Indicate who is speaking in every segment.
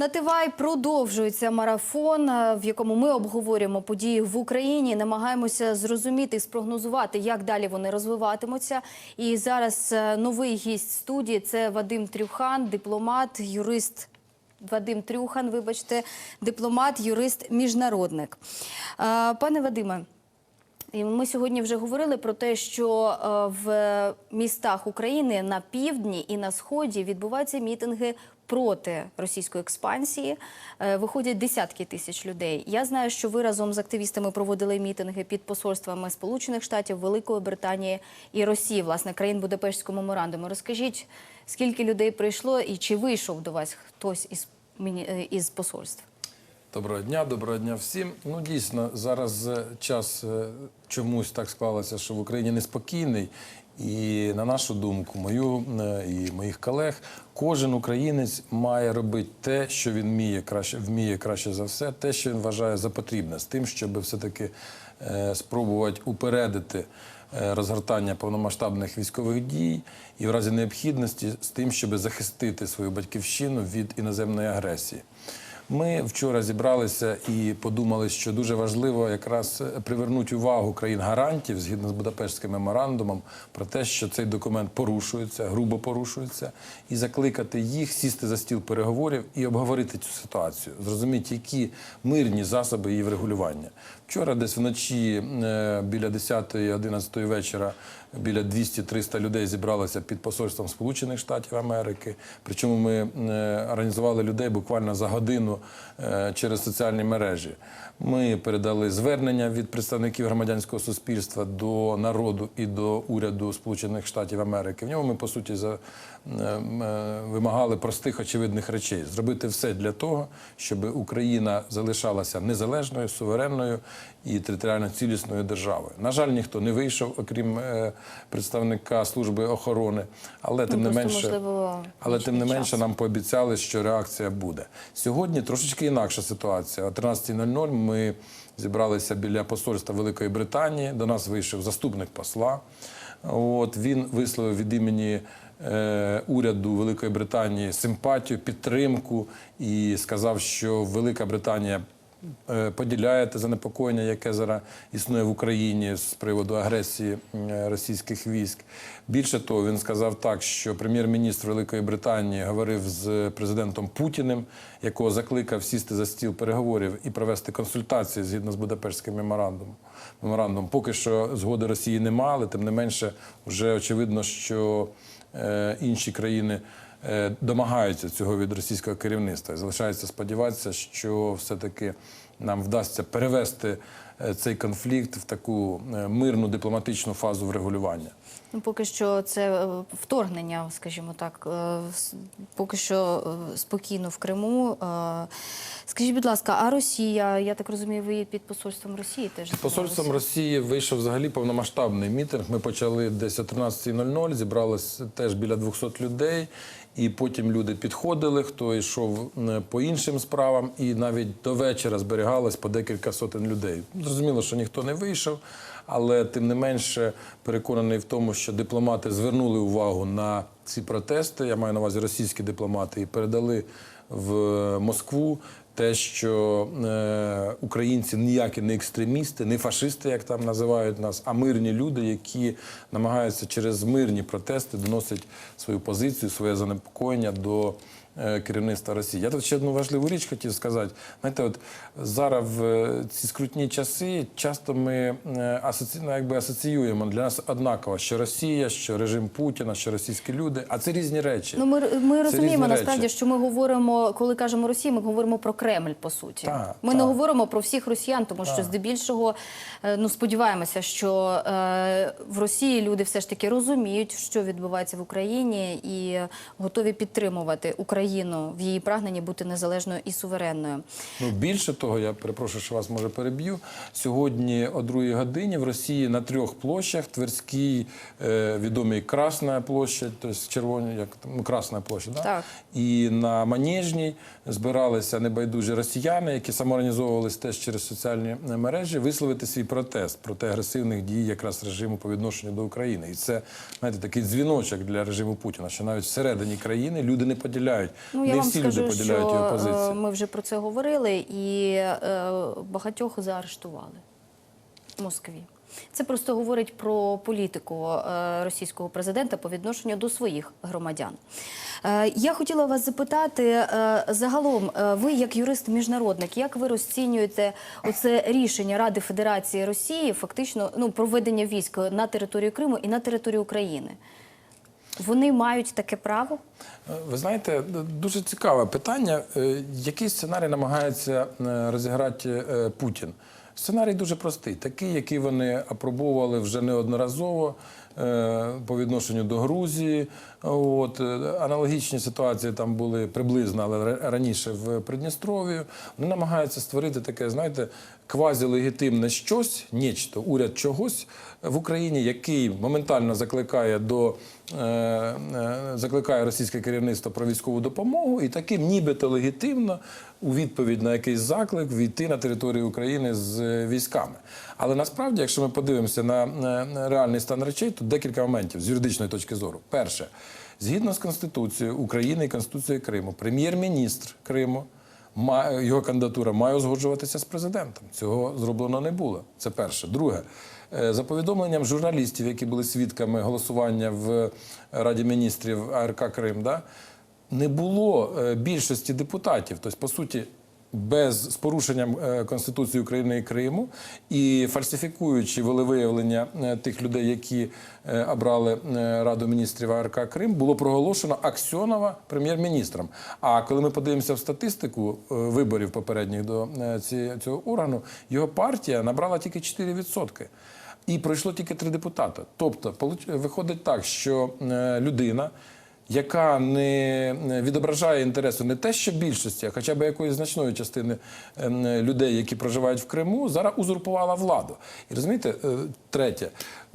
Speaker 1: На Тивай продовжується марафон, е, в якому ми обговорюємо події в Україні, намагаємося зрозуміти і спрогнозувати, як далі вони розвиватимуться. І зараз е, новий гість студії це Вадим Трюхан, дипломат, юрист. Вадим Трюхан, вибачте, дипломат, юрист, міжнародник. Е, Пане Вадиме, Ми сьогодні вже говорили про те, що в містах України на півдні і на сході відбуваються мітинги проти російської експансії. Е, Виходять десятки тисяч людей. Я знаю, що ви разом з активістами проводили мітинги під посольствами Сполучених Штатів, Великої Британії і Росії, власне, країн Будапештського меморандуму. Розкажіть, скільки людей прийшло і чи вийшов до вас хтось із е, із посольств?
Speaker 2: Доброго дня, доброго дня всім. Ну дійсно, зараз е, час чомусь так склалося, що в Україні неспокійний. І на нашу думку, мою е, і моїх колег, кожен українець має робити те, що він вміє краще, вміє краще за все, те, що він вважає за потрібне, з тим, щоб все-таки е, спробувати упередити е, розгортання повномасштабних військових дій і в разі необхідності з тим, щоб захистити свою батьківщину від іноземної агресії. Ми вчора зібралися і подумали, що дуже важливо якраз привернути увагу країн гарантів згідно з Будапештським меморандумом про те, що цей документ порушується, грубо порушується, і закликати їх сісти за стіл переговорів і обговорити цю ситуацію, зрозуміти, які мирні засоби її врегулювання. Вчора, десь вночі, е, біля 10-11 вечора, біля 200-300 людей зібралося під посольством Сполучених Штатів Америки. Причому ми е, організували людей буквально за годину е, через соціальні мережі. Ми передали звернення від представників громадянського суспільства до народу і до уряду Сполучених Штатів Америки. В ньому ми по суті за, вимагали простих очевидних речей: зробити все для того, щоб Україна залишалася незалежною, суверенною і територіально цілісною державою. На жаль, ніхто не вийшов, окрім е, представника служби охорони, але тим
Speaker 1: Ну,
Speaker 2: не менше,
Speaker 1: можливо,
Speaker 2: але тим не менше нам пообіцяли, що реакція буде. Сьогодні трошечки інакша ситуація. О 13.00 ми зібралися біля посольства Великої Британії. До нас вийшов заступник посла. От він висловив від імені е, уряду Великої Британії симпатію, підтримку і сказав, що Велика Британія е, поділяє те занепокоєння, яке зараз існує в Україні з приводу агресії е, російських військ. Більше того, він сказав так, що прем'єр-міністр Великої Британії говорив з президентом Путіним, якого закликав сісти за стіл переговорів і провести консультації згідно з Будапештським меморандумом. Меморандум поки що згоди Росії немає, але тим не менше, вже очевидно, що е, інші країни домагаються цього від російського керівництва. І залишається сподіватися, що все-таки нам вдасться перевести е, цей конфлікт в таку е, мирну дипломатичну фазу врегулювання.
Speaker 1: Ну, поки що це е, вторгнення, скажімо так, е, поки що е, спокійно в Криму. Скажіть, будь ласка, а Росія, я так розумію, ви під посольством Росії теж
Speaker 2: Посольством? Росії вийшов взагалі повномасштабний мітинг. Ми почали десь о 13.00, зібралось теж біля 200 людей. І потім люди підходили, хто йшов по іншим справам, і навіть до вечора зберігалось по декілька сотень людей. Зрозуміло, що ніхто не вийшов, але тим не менше переконаний в тому, що дипломати звернули увагу на ці протести. Я маю на увазі російські дипломати і передали в Москву те, що е, українці ніякі не екстремісти, не фашисти, як там називають нас, а мирні люди, які намагаються через мирні протести доносити свою позицію, своє занепокоєння до керівництва Росії. Я тут ще одну важливу річ хотів сказати. Знаєте, от зараз в е, ці скрутні часи часто ми е, асоці... ну, якби асоціюємо для нас однаково, що Росія, що режим Путіна, що російські люди, а це різні речі.
Speaker 1: Ну, ми, ми
Speaker 2: Це
Speaker 1: розуміємо насправді,
Speaker 2: речі.
Speaker 1: що ми говоримо, коли кажемо Росія, ми говоримо про Кремль, по суті.
Speaker 2: Так,
Speaker 1: ми не говоримо про всіх росіян, тому що здебільшого е, ну сподіваємося, що е, в Росії люди все ж таки розуміють, що відбувається в Україні, і готові підтримувати Україну в її прагненні бути незалежною і суверенною.
Speaker 2: Ну більше того, я перепрошую, що вас може переб'ю. Сьогодні о другій годині в Росії на трьох площах Тверській, е, відомий Красна площа, тобто червоні, як там, ну, Красна площа, да?
Speaker 1: Так.
Speaker 2: і на Манежній збиралися небайдужі росіяни, які самоорганізовувалися теж через соціальні мережі, висловити свій протест проти агресивних дій якраз режиму по відношенню до України. І це знаєте, такий дзвіночок для режиму Путіна, що навіть всередині країни люди не поділяють.
Speaker 1: Ну, я
Speaker 2: Не
Speaker 1: вам
Speaker 2: всі
Speaker 1: скажу,
Speaker 2: люди поділяють
Speaker 1: що
Speaker 2: його
Speaker 1: е,
Speaker 2: позицію.
Speaker 1: ми вже про це говорили, і е, багатьох заарештували в Москві. Це просто говорить про політику е, російського президента по відношенню до своїх громадян. Я хотіла вас запитати загалом, ви як юрист-міжнародник, як ви розцінюєте оце рішення Ради Федерації Росії, фактично ну проведення військ на територію Криму і на територію України? Вони мають таке право?
Speaker 2: Ви знаєте, дуже цікаве питання. Е, Який сценарій намагається е, розіграти е, Путін? Сценарій дуже простий, такий, який вони апробували вже неодноразово е, по відношенню до Грузії. От, е, аналогічні ситуації там були приблизно, але раніше в Придністров'ї. Вони намагаються створити таке, знаєте, квазілегітимне щось, нічто, уряд чогось в Україні, який моментально закликає до е, е, закликає російське керівництво про військову допомогу, і таким нібито легітимно у відповідь на якийсь заклик війти на територію України з е, військами. Але насправді, якщо ми подивимося на, реальний стан речей, то декілька моментів з юридичної точки зору. Перше, згідно з Конституцією України і Конституцією Криму, прем'єр-міністр Криму. Його кандидатура має узгоджуватися з президентом. Цього зроблено не було. Це перше. Друге, е, за повідомленням журналістів, які були свідками голосування в Раді міністрів АРК Крим, да, не було е, більшості депутатів. Тобто, по суті, без з порушенням е, Конституції України і Криму і фальсифікуючи волевиявлення е, тих людей, які е, обрали е, Раду міністрів АРК Крим, було проголошено Аксьонова прем'єр-міністром. А коли ми подивимося в статистику е, виборів попередніх до е, цього органу, його партія набрала тільки 4%. І пройшло тільки три депутата. Тобто, виходить так, що е, людина, яка не відображає інтересу не те, що більшості, а хоча б якоїсь значної частини ем, людей, які проживають в Криму, зараз узурпувала владу. І розумієте, е, третє,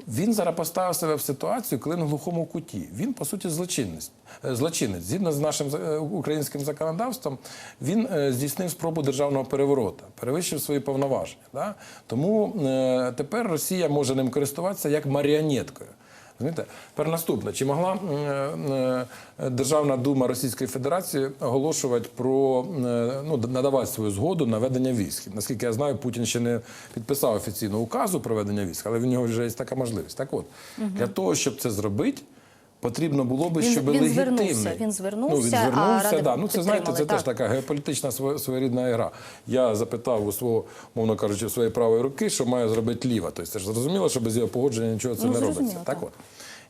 Speaker 2: він зараз поставив себе в ситуацію, коли на глухому куті. Він по суті злочинність. е, Злочинець, згідно з нашим е, українським законодавством, він е, здійснив спробу державного переворота, перевищив свої повноваження. Да? Тому е, тепер Росія може ним користуватися як маріонеткою. Розумієте? Тепер наступне. Чи могла е, е, Державна дума Російської Федерації оголошувати про е, ну, надавати свою згоду на ведення військ? Наскільки я знаю, Путін ще не підписав офіційно указу про ведення військ, але в нього вже є така можливість. Так от, для того, щоб це зробити. Потрібно було би, щоб
Speaker 1: він
Speaker 2: легітимний.
Speaker 1: звернувся, він звернувся,
Speaker 2: ну, він
Speaker 1: а
Speaker 2: звернувся,
Speaker 1: Рада
Speaker 2: да. Ну, це знаєте, це
Speaker 1: підтримали,
Speaker 2: теж така геополітична своєрідна гра. Я запитав у свого, мовно кажучи, своєї правої руки, що має зробити ліва. Тобто це ж зрозуміло, що без його погодження нічого це
Speaker 1: Ну,
Speaker 2: не робиться. Так
Speaker 1: так.
Speaker 2: от.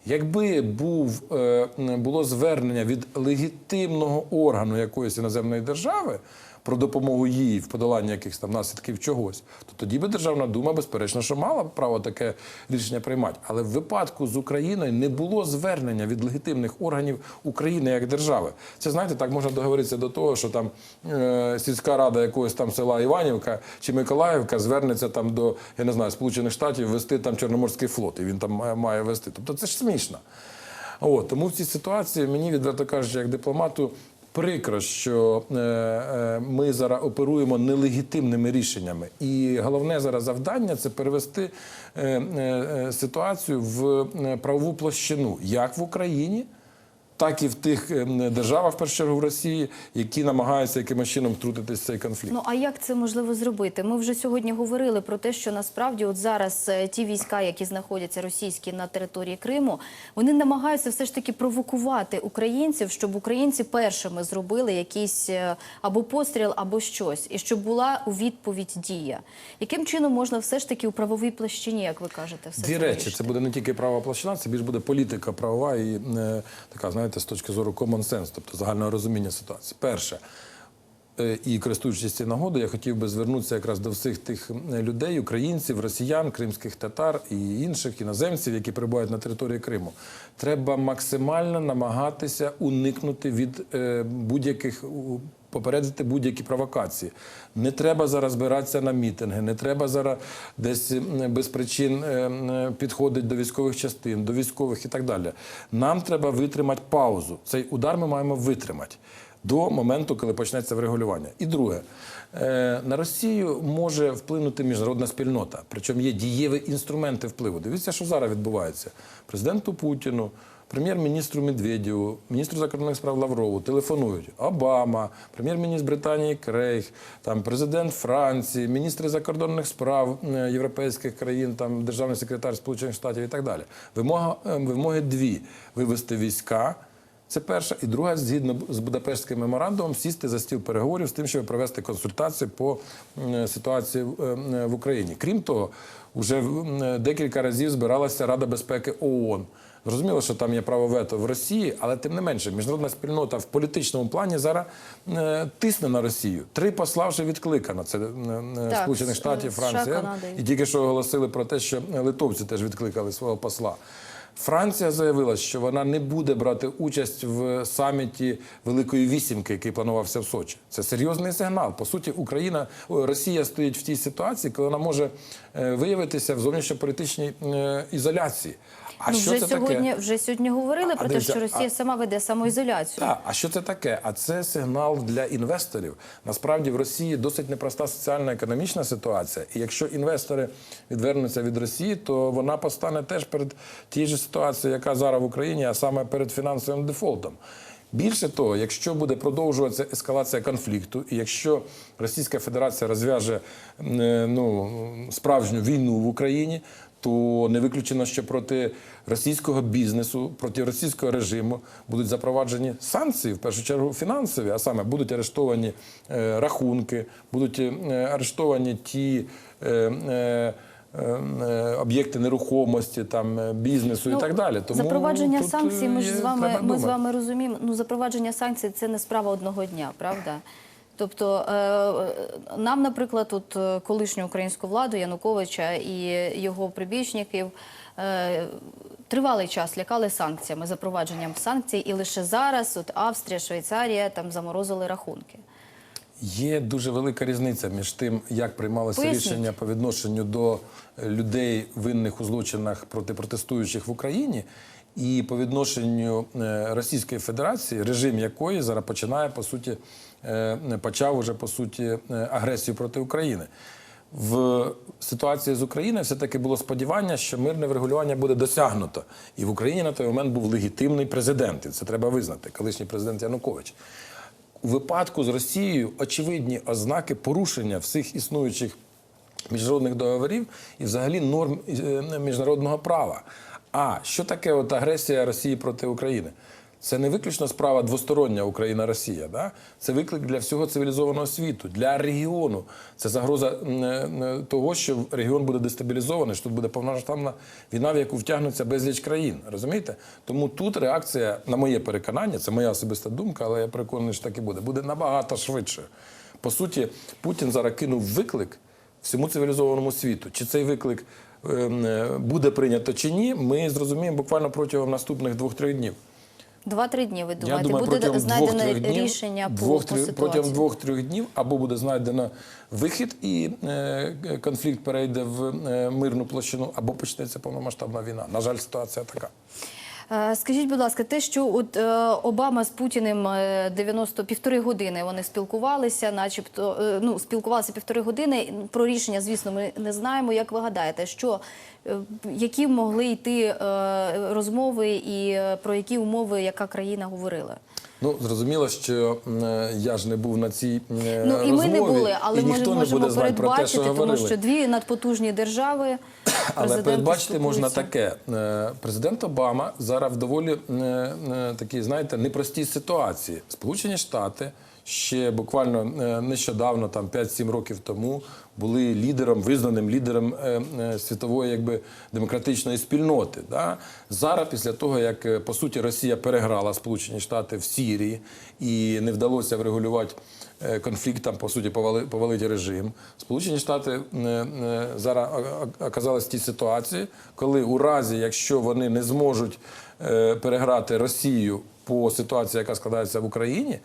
Speaker 2: Якби був, е, було звернення від легітимного органу якоїсь іноземної держави про допомогу їй в подоланні якихось там наслідків чогось, то тоді би Державна дума, безперечно, що мала право таке рішення приймати. Але в випадку з Україною не було звернення від легітимних органів України як держави. Це знаєте, так можна договоритися до того, що там е, сільська рада якогось там села Іванівка чи Миколаївка звернеться там до я не знаю Сполучених Штатів вести там Чорноморський флот, і він там має вести. Тобто це ж смішно. От, тому в цій ситуації мені, відверто кажучи, як дипломату, прикро, що е, е, ми зараз оперуємо нелегітимними рішеннями. І головне зараз завдання це перевести е, ситуацію в правову площину, як в Україні. Так і в тих е, державах, в першу чергу в Росії, які намагаються якимось чином втрутитись в цей конфлікт.
Speaker 1: Ну а як це можливо зробити? Ми вже сьогодні говорили про те, що насправді от зараз е, ті війська, які знаходяться російські на території Криму, вони намагаються все ж таки провокувати українців, щоб українці першими зробили якийсь е, або постріл, або щось, і щоб була у відповідь дія. Яким чином можна все ж таки у правовій площині, як ви кажете, все
Speaker 2: Дві речі. Це буде не тільки правова площина, це більш буде політика правова і е, така, знаєте, з точки зору common sense, тобто загального розуміння ситуації. Перше. е, І користуючись цією нагодою, я хотів би звернутися якраз до всіх тих людей, українців, росіян, кримських татар і інших іноземців, які перебувають на території Криму. Треба максимально намагатися уникнути від е, будь-яких попередити будь-які провокації. Не треба зараз збиратися на мітинги, не треба зараз десь без причин е, підходити до військових частин, до військових і так далі. Нам треба витримати паузу. Цей удар ми маємо витримати. До моменту, коли почнеться врегулювання. І друге, е, на Росію може вплинути міжнародна спільнота. Причому є дієві інструменти впливу. Дивіться, що зараз відбувається. Президенту Путіну прем'єр-міністру Медведєву, міністру закордонних справ Лаврову телефонують Обама, прем'єр-міністр Британії Крейг, там президент Франції, міністри закордонних справ е, європейських країн, там державний секретар Сполучених Штатів і так далі. Вимога е, вимоги дві: вивести війська. Це перша, і друга, згідно з Будапештським меморандумом, сісти за стіл переговорів з тим, щоб провести консультації по ситуації в- е, Україні. Крім того, вже декілька разів збиралася Рада безпеки ООН. Зрозуміло, що там є право вето в Росії, але тим не менше, міжнародна спільнота в політичному плані зараз е, тисне на Росію. Три посла вже відкликано. Це е, е, Сполучених Штатів, Франція.
Speaker 1: І-
Speaker 2: І тільки що оголосили про те, що литовці теж відкликали свого посла. Франція заявила, що вона не буде брати участь в саміті Великої вісімки, який планувався в Сочі. Це серйозний сигнал. По суті, Україна Росія стоїть в тій ситуації, коли вона може е, виявитися в зовнішньополітичній е, ізоляції. А
Speaker 1: ну,
Speaker 2: що
Speaker 1: вже
Speaker 2: це
Speaker 1: сьогодні
Speaker 2: таке?
Speaker 1: вже сьогодні говорили
Speaker 2: А
Speaker 1: про те, що Росія
Speaker 2: а-
Speaker 1: сама веде самоізоляцію.
Speaker 2: Так, а що це таке? А це сигнал для інвесторів. Насправді в Росії досить непроста соціально-економічна ситуація. І якщо інвестори відвернуться від Росії, то вона постане теж перед тією ж ситуацією, яка зараз в Україні, а саме перед фінансовим дефолтом. Більше того, якщо буде продовжуватися ескалація конфлікту, і якщо Російська Федерація розв'яже е, ну, справжню війну в Україні, то не виключено, що проти російського бізнесу, проти російського режиму будуть запроваджені санкції, в першу чергу фінансові, а саме будуть арештовані е, рахунки, будуть е, арештовані ті. Е, е, Об'єкти нерухомості, там е, бізнесу і так далі. Тому
Speaker 1: запровадження санкцій, ми ж
Speaker 2: е,
Speaker 1: з вами ми з вами розуміємо. Ну запровадження санкцій це не справа одного дня, правда? Тобто нам, наприклад, е, колишню українську владу Януковича і його прибічників тривалий час лякали санкціями, запровадженням санкцій, і лише зараз от Австрія, Швейцарія там заморозили рахунки.
Speaker 2: Є дуже велика різниця між тим, як приймалося
Speaker 1: Поясніть.
Speaker 2: рішення по відношенню до е, людей, винних у злочинах проти протестуючих в Україні, і по відношенню е, Російської Федерації, режим якої зараз починає по суті е, почав уже по суті агресію проти України. В ситуації з Україною все-таки було сподівання, що мирне врегулювання буде досягнуто. І в Україні на той момент був легітимний президент. І це треба визнати, колишній президент Янукович. Випадку з Росією очевидні ознаки порушення всіх існуючих міжнародних договорів і взагалі норм е, міжнародного права. А що таке от агресія Росії проти України? Це не виключно справа двостороння Україна-Росія. Да? Це виклик для всього цивілізованого світу, для регіону. Це загроза е, того, що регіон буде дестабілізований, що тут буде повномасштабна війна, в яку втягнуться безліч країн. Розумієте? Тому тут реакція, на моє переконання, це моя особиста думка, але я переконаний, що так і буде, буде набагато швидше. По суті, Путін зараз кинув виклик всьому цивілізованому світу. Чи цей виклик ем, е, буде прийнято чи ні, ми зрозуміємо буквально протягом наступних двох-трьох днів.
Speaker 1: Два-три дні, ви думаєте,
Speaker 2: думаю,
Speaker 1: буде знайдено
Speaker 2: двох-трьох днів,
Speaker 1: рішення по,
Speaker 2: двох,
Speaker 1: по ситуації?
Speaker 2: протягом двох-трьох днів або буде знайдено вихід і е, конфлікт перейде в е, мирну площину, або почнеться повномасштабна війна. На жаль, ситуація така.
Speaker 1: Е, Скажіть, будь ласка, те, що от е, Обама з Путіним е, 90 півтори години вони спілкувалися, начебто е, ну спілкувалися півтори години. Про рішення, звісно, ми не знаємо. Як ви гадаєте, що е, які могли йти е, розмови і е, про які умови яка країна говорила?
Speaker 2: Ну зрозуміло, що я ж не був на цій е,
Speaker 1: Ну і ми не були, але ми
Speaker 2: не
Speaker 1: можемо
Speaker 2: про те, що
Speaker 1: тому що дві надпотужні держави.
Speaker 2: Але передбачити можна таке. Е, Президент Обама зараз в доволі е, такій, знаєте, непростій ситуації. Сполучені Штати ще буквально е, нещодавно, там 5-7 років тому, були лідером, визнаним лідером е, е, світової якби, демократичної спільноти. Да? Зараз, після того, як по суті Росія переграла Сполучені Штати в Сірії і не вдалося врегулювати конфлікт, там, по суті, повали, повалити режим. Сполучені Штати зараз о- о- оказались в тій ситуації, коли у разі, якщо вони не зможуть переграти Росію по ситуації, яка складається в Україні.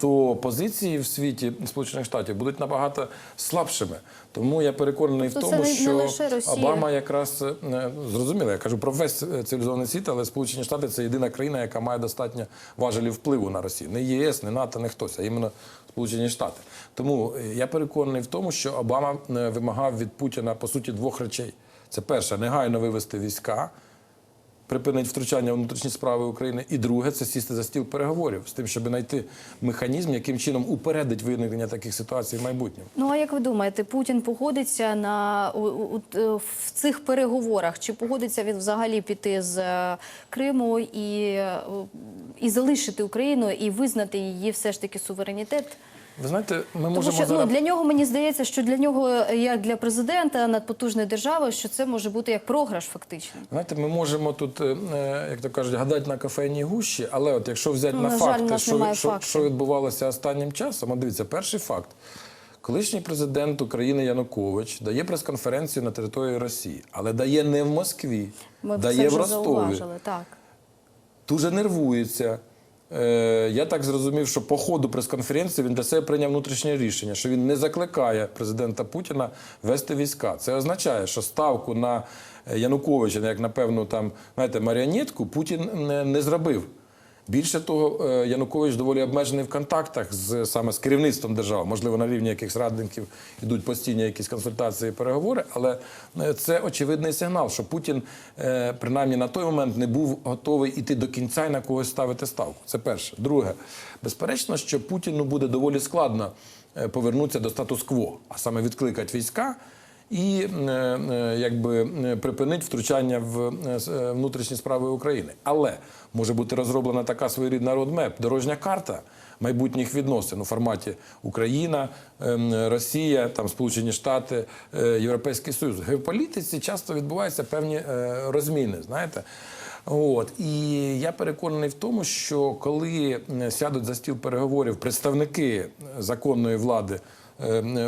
Speaker 2: То позиції в світі Сполучених Штатів будуть набагато слабшими. Тому я переконаний
Speaker 1: Тобто
Speaker 2: в тому,
Speaker 1: не- не
Speaker 2: що. Обама якраз е, зрозуміло, я кажу про весь е, цивілізований світ, але Сполучені Штати це єдина країна, яка має достатньо важелів впливу на Росію. Не ЄС, не НАТО, не хтось, а іменно Сполучені Штати. Тому е, я переконаний в тому, що Обама вимагав від Путіна по суті двох речей: це перше, негайно вивести війська. Припинить втручання внутрішні справи України. І друге це сісти за стіл переговорів з тим, щоб знайти механізм, яким чином упередить виникнення таких ситуацій в майбутньому.
Speaker 1: Ну а як ви думаєте, Путін погодиться на у, у, у- в цих переговорах? Чи погодиться він взагалі піти з е, Криму і, е, і залишити Україну і визнати її все ж таки суверенітет?
Speaker 2: Ви знаєте, ми
Speaker 1: Тому
Speaker 2: можемо
Speaker 1: що
Speaker 2: зараз...
Speaker 1: ну, для нього мені здається, що для нього, е, як для президента надпотужної держави, що це може бути як програш, фактично.
Speaker 2: Знаєте, ми можемо тут, е, е, як то кажуть, гадати на кафейній гущі, але от якщо взяти
Speaker 1: Ну,
Speaker 2: на,
Speaker 1: на жаль,
Speaker 2: факти, що, що, що відбувалося останнім часом, дивіться, перший факт. Колишній президент України Янукович дає прес-конференцію на території Росії, але дає не в Москві,
Speaker 1: Ми
Speaker 2: дає в Ростові.
Speaker 1: зауважили. Так.
Speaker 2: Дуже нервується. Е, я так зрозумів, що по ходу прес-конференції він для себе прийняв внутрішнє рішення, що він не закликає президента Путіна вести війська. Це означає, що ставку на Януковича, як напевно, там, знаєте, маріонетку, Путін не, не зробив. Більше того, е, Янукович доволі обмежений в контактах з саме з керівництвом держави. Можливо, на рівні якихось радників йдуть постійні якісь консультації, переговори, але е, це очевидний сигнал, що Путін, е, принаймні на той момент, не був готовий іти до кінця і на когось ставити ставку. Це перше. Друге, безперечно, що Путіну буде доволі складно повернутися до статус-кво, а саме відкликати війська і е, е, якби е, припинить втручання в внутрішні справи України. Але може бути розроблена така своєрідна родмеп, дорожня карта майбутніх відносин у форматі Україна, ем, Росія, там Сполучені Штати, Європейський Союз. В геополітиці часто відбуваються певні розміни. Знаєте. От і я переконаний в тому, що коли сядуть за стіл переговорів представники законної влади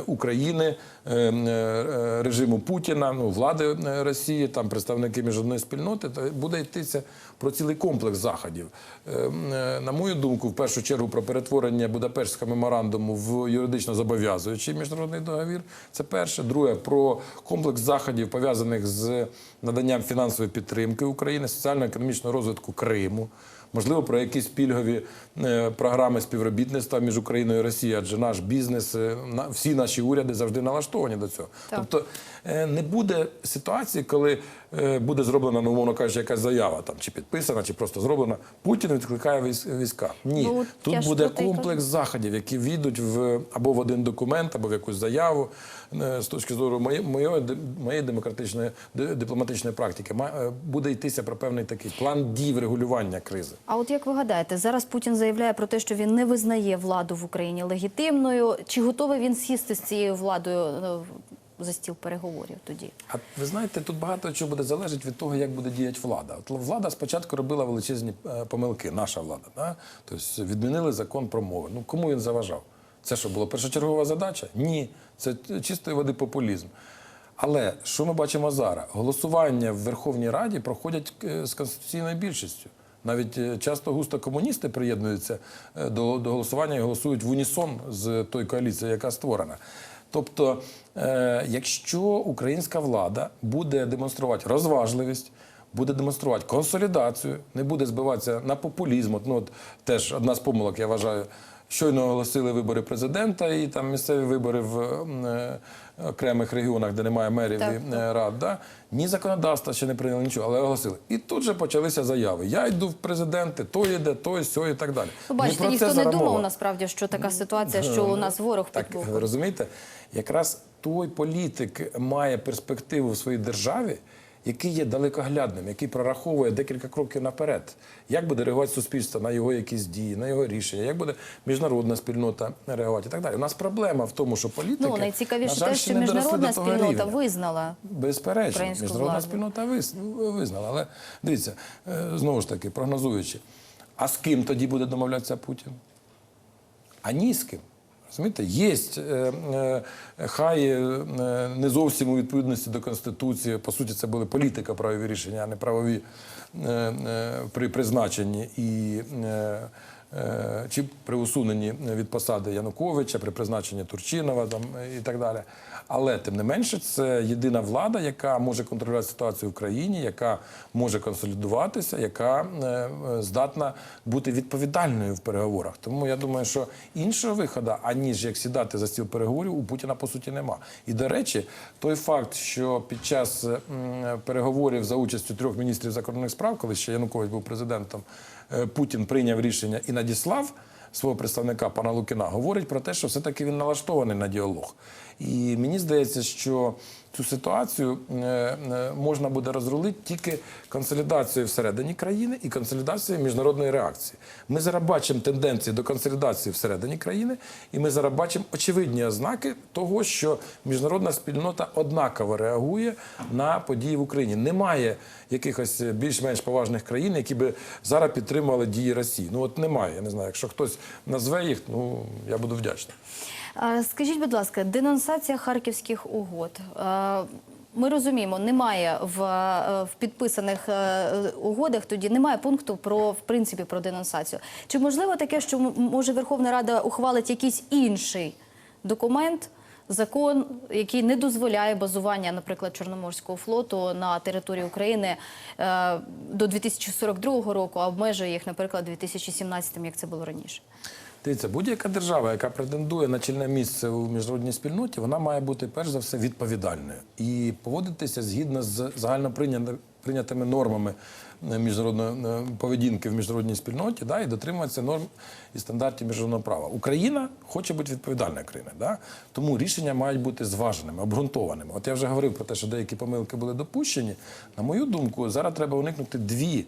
Speaker 2: України, е, е, режиму Путіна, ну влади е, Росії, там представники міжнародної спільноти, то буде йтися про цілий комплекс заходів. Е, е, На мою думку, в першу чергу про перетворення Будапештського меморандуму в юридично зобов'язуючий міжнародний договір. Це перше. Друге про комплекс заходів пов'язаних з наданням фінансової підтримки України, соціально-економічного розвитку Криму. Можливо, про якісь пільгові е, програми співробітництва між Україною і Росією, адже наш бізнес, е, всі наші уряди завжди налаштовані до цього.
Speaker 1: Так.
Speaker 2: Тобто не буде ситуації, коли е, буде зроблена, ну, умовно кажучи, якась заява там чи підписана, чи просто зроблена. Путін відкликає військ- війська. Ні,
Speaker 1: Ну,
Speaker 2: тут буде комплекс заходів, які війдуть в або в один документ, або в якусь заяву. Е, З точки зору моєї, моєї, демократичної дипломатичної практики, е, буде йтися про певний такий план дій врегулювання кризи.
Speaker 1: А от як ви гадаєте, зараз Путін заявляє про те, що він не визнає владу в Україні легітимною. Чи готовий він сісти з цією владою за стіл переговорів тоді?
Speaker 2: А ви знаєте, тут багато чого буде залежати від того, як буде діяти влада. От влада спочатку робила величезні е, помилки, наша влада. Да? Тобто відмінили закон про мови. Ну кому він заважав? Це що було першочергова задача? Ні, це чистої води популізм. Але що ми бачимо зараз? Голосування в Верховній Раді проходять е, з конституційною більшістю. Навіть е, часто густо комуністи приєднуються до, до голосування і голосують в унісон з тою коаліцією, яка створена. Тобто, якщо українська влада буде демонструвати розважливість, буде демонструвати консолідацію, не буде збиватися на популізм. От, ну, от, теж одна з помилок, я вважаю, щойно оголосили вибори президента і там місцеві вибори в е, окремих регіонах, де немає мерів
Speaker 1: Так,
Speaker 2: і е, рад. Да? Ні законодавства ще не прийняли нічого, але оголосили. І тут же почалися заяви. Я йду в президенти, той йде, той, сьо і так далі.
Speaker 1: Ну, бачите, ніхто не думав
Speaker 2: мова.
Speaker 1: насправді, що така ситуація, що у нас ворог
Speaker 2: Так,
Speaker 1: під
Speaker 2: ви
Speaker 1: боком.
Speaker 2: розумієте, якраз той політик має перспективу в своїй державі, який є далекоглядним, який прораховує декілька кроків наперед. Як буде реагувати суспільство на його якісь дії, на його рішення, як буде міжнародна спільнота реагувати і так далі. У нас проблема в тому, що політики
Speaker 1: Ну найцікавіше
Speaker 2: на жаль,
Speaker 1: те, що міжнародна спільнота
Speaker 2: рівня.
Speaker 1: визнала.
Speaker 2: Безперечно, міжнародна
Speaker 1: владу.
Speaker 2: спільнота виз- визнала. Але дивіться, е, знову ж таки, прогнозуючи, а з ким тоді буде домовлятися Путін? А ні з ким. Розумієте, є е, е, хай е, не зовсім у відповідності до Конституції. По суті, це були політика правові рішення, а не правові при призначенні і чи при усуненні від посади Януковича, при призначенні Турчинова там, е, і так далі. Але тим не менше, це єдина влада, яка може контролювати ситуацію в країні, яка може консолідуватися, яка е, е, здатна бути відповідальною в переговорах. Тому я думаю, що іншого виходу, аніж як сідати за стіл переговорів, у Путіна по суті нема. І до речі, той факт, що під час переговорів за участю трьох міністрів закордонних справ, коли ще Янукович був президентом, е, Путін прийняв рішення і надіслав свого представника пана Лукіна, говорить про те, що все-таки він налаштований на діалог. І мені здається, що цю ситуацію е, е, можна буде розрулити тільки консолідацією всередині країни і консолідацією міжнародної реакції. Ми зараз бачимо тенденції до консолідації всередині країни, і ми зараз бачимо очевидні ознаки того, що міжнародна спільнота однаково реагує на події в Україні. Немає якихось більш-менш поважних країн, які би зараз підтримували дії Росії. Ну от немає. Я не знаю, якщо хтось назве їх, ну я буду вдячний.
Speaker 1: Скажіть, будь ласка, денонсація харківських угод. Ми розуміємо, немає в, е, в підписаних е, угодах, тоді немає пункту про в принципі про денонсацію. Чи можливо таке, що може Верховна Рада ухвалить якийсь інший документ? Закон, який не дозволяє базування, наприклад, Чорноморського флоту на території України е, до 2042 року, а обмежує їх, наприклад, 2017, як це було раніше.
Speaker 2: Дивіться, будь-яка держава, яка претендує на чільне місце у міжнародній спільноті, вона має бути перш за все відповідальною і поводитися згідно з загально прийнятими нормами е, міжнародної е, поведінки в міжнародній спільноті, да, і дотримуватися норм і стандартів міжнародного права. Україна хоче бути відповідальною країною, да? тому рішення мають бути зваженими, обґрунтованими. От я вже говорив про те, що деякі помилки були допущені. На мою думку, зараз треба уникнути дві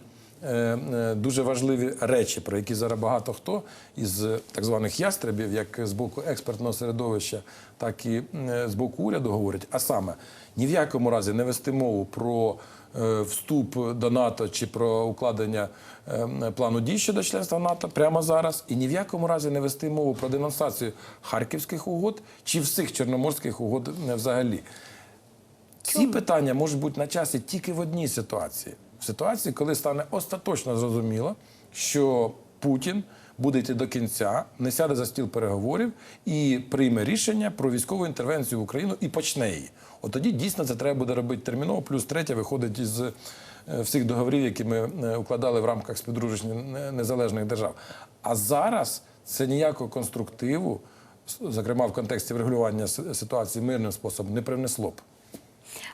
Speaker 2: дуже важливі речі, про які зараз багато хто із е, так званих ястребів, як з боку експертного середовища, так і е, з боку уряду говорять. А саме ні в якому разі не вести мову про е, вступ до НАТО чи про укладення е, плану дій щодо членства НАТО прямо зараз, і ні в якому разі не вести мову про денонсацію харківських угод чи всіх чорноморських угод е, взагалі. Ці питання можуть бути на часі тільки в одній ситуації: ситуації, коли стане остаточно зрозуміло, що Путін буде йти до кінця, не сяде за стіл переговорів і прийме рішення про військову інтервенцію в Україну і почне її. От тоді дійсно це треба буде робити терміново. Плюс третє виходить із е, всіх договорів, які ми е, укладали в рамках співдруження незалежних держав. А зараз це ніякого конструктиву, зокрема в контексті врегулювання ситуації мирним способом, не привнесло б.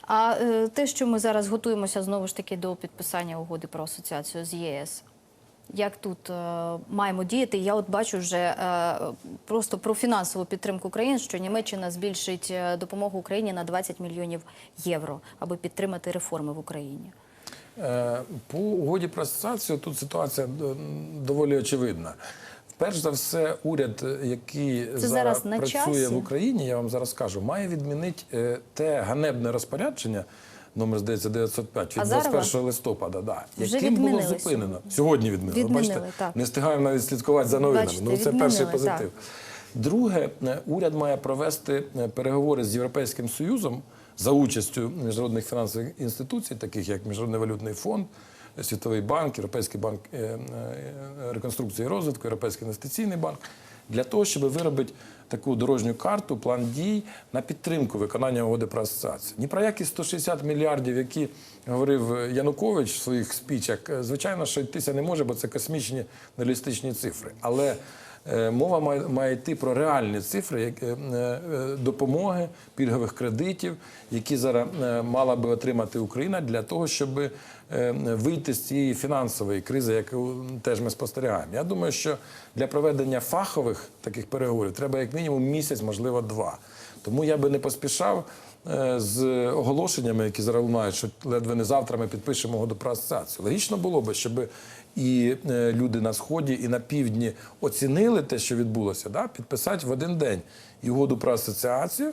Speaker 1: А е, те, що ми зараз готуємося знову ж таки до підписання угоди про асоціацію з ЄС. Як тут е, маємо діяти? Я от бачу вже е, просто про фінансову підтримку країн, що Німеччина збільшить е, допомогу Україні на 20 мільйонів євро, аби підтримати реформи в Україні.
Speaker 2: Е, По угоді про асоціацію тут ситуація доволі очевидна. Перш за все, уряд, який
Speaker 1: Це
Speaker 2: зараз,
Speaker 1: зараз
Speaker 2: працює в Україні, я вам зараз скажу, має відмінити е, те ганебне розпорядження. Номер здається 905 від
Speaker 1: Азарова?
Speaker 2: 21 листопада, да, яким було зупинено сьогодні. Відмінили.
Speaker 1: Відмінили,
Speaker 2: Бачите,
Speaker 1: так.
Speaker 2: не встигаємо навіть слідкувати за новинами.
Speaker 1: Бачите,
Speaker 2: ну це перший
Speaker 1: так.
Speaker 2: позитив. Друге, е, уряд має провести е, переговори з Європейським Союзом за участю міжнародних фінансових інституцій, таких як Міжнародний валютний фонд, Світовий банк, Європейський банк е, е, реконструкції і розвитку, Європейський інвестиційний банк, для того, щоб виробити таку дорожню карту, план дій на підтримку виконання угоди про асоціацію. Ні про які 160 мільярдів, які говорив Янукович в своїх спічах, е, звичайно, що йтися не може, бо це космічні нереалістичні цифри. Але Е, Мова має, має йти про реальні цифри як, е, е, допомоги, пільгових кредитів, які зараз е, мала би отримати Україна для того, щоб е, вийти з цієї фінансової кризи, яку теж ми спостерігаємо. Я думаю, що для проведення фахових таких переговорів треба як мінімум місяць, можливо, два. Тому я би не поспішав е, з оголошеннями, які зараз лунають, що ледве не завтра ми підпишемо угоду про асоціацію. Логічно було би, щоб і е, люди на сході, і на півдні оцінили те, що відбулося, да? підписати в один день угоду про асоціацію.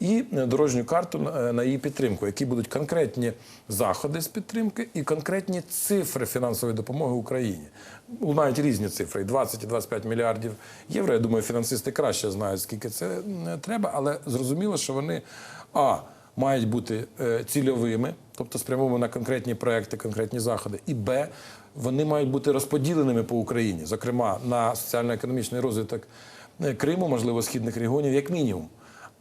Speaker 2: І е, дорожню карту на- на її підтримку, які будуть конкретні заходи з підтримки і конкретні цифри фінансової допомоги Україні. Лунають різні цифри: і 20 і 25 мільярдів євро. Я думаю, фінансисти краще знають, скільки це треба, але зрозуміло, що вони а мають бути е, цільовими, тобто спрямовані на конкретні проекти, конкретні заходи, і б вони мають бути розподіленими по Україні, зокрема на соціально-економічний розвиток е, Криму, можливо, східних регіонів, як мінімум.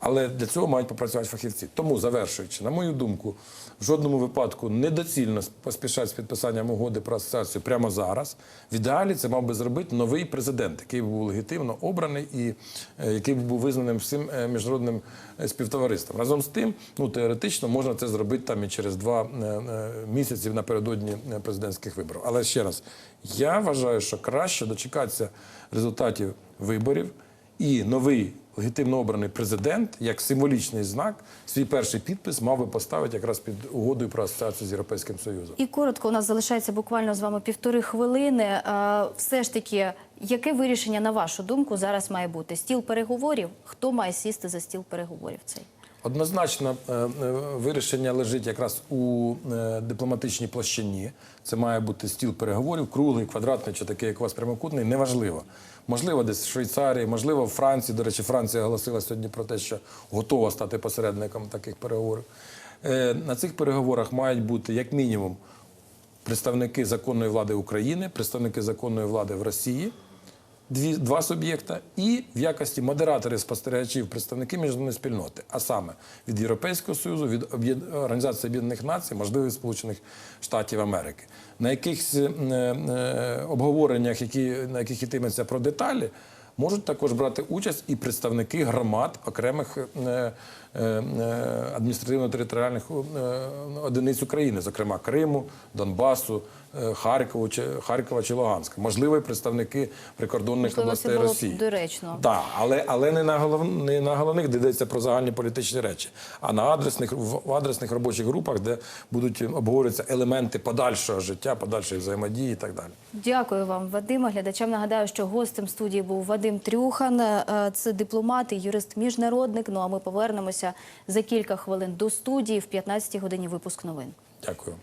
Speaker 2: Але для цього мають попрацювати фахівці. Тому, завершуючи, на мою думку, в жодному випадку недоцільно поспішати з підписанням угоди про асоціацію прямо зараз. В ідеалі це мав би зробити новий президент, який був легітимно обраний і е, який був визнаним всім е, міжнародним е, співтовариством. Разом з тим, ну теоретично можна це зробити там і через два місяці напередодні президентських виборів. Але ще раз, я вважаю, що краще дочекатися результатів виборів і новий легітимно обраний президент, як символічний знак, свій перший підпис мав би поставити якраз під угодою про асоціацію з Європейським Союзом.
Speaker 1: І коротко, у нас залишається буквально з вами півтори хвилини. Е, Все ж таки, яке вирішення, на вашу думку, зараз має бути? Стіл переговорів? Хто має сісти за стіл переговорів цей?
Speaker 2: Однозначно е, е, вирішення лежить якраз у дипломатичній площині. Це має бути стіл переговорів, круглий, квадратний чи такий, як у вас прямокутний, неважливо. Можливо, десь в Швейцарії, можливо, в Франції. До речі, Франція оголосила сьогодні про те, що готова стати посередником таких переговорів. Е, На цих переговорах мають бути як мінімум представники законної влади України, представники законної влади в Росії, дві, два суб'єкта, і в якості модераторів спостерігачів представники міжнародної спільноти, а саме від Європейського Союзу, від Організації Об'єднаних Націй, можливо, від Сполучених Штатів Америки. На якихось е, е, обговореннях, які, на яких йтиметься про деталі, можуть також брати участь і представники громад окремих е, адміністративно-територіальних е, одиниць України, зокрема Криму, Донбасу, е, Харкову Харкова чи Луганська. Можливо, і представники прикордонних
Speaker 1: Можливо,
Speaker 2: областей
Speaker 1: це було
Speaker 2: Росії.
Speaker 1: доречно.
Speaker 2: Так, але, але не на голов, не на головних, де йдеться про загальні політичні речі, а на адресних в адресних робочих групах, де будуть обговорюватися елементи подальшого життя, подальшої взаємодії і так далі.
Speaker 1: Дякую вам, Вадиме. Глядачам нагадаю, що гостем студії був Вадим Трюхан. Е, Це дипломат і юрист-міжнародник. Ну а ми повернемося за кілька хвилин до студії в 15 годині випуск новин.
Speaker 2: Дякую.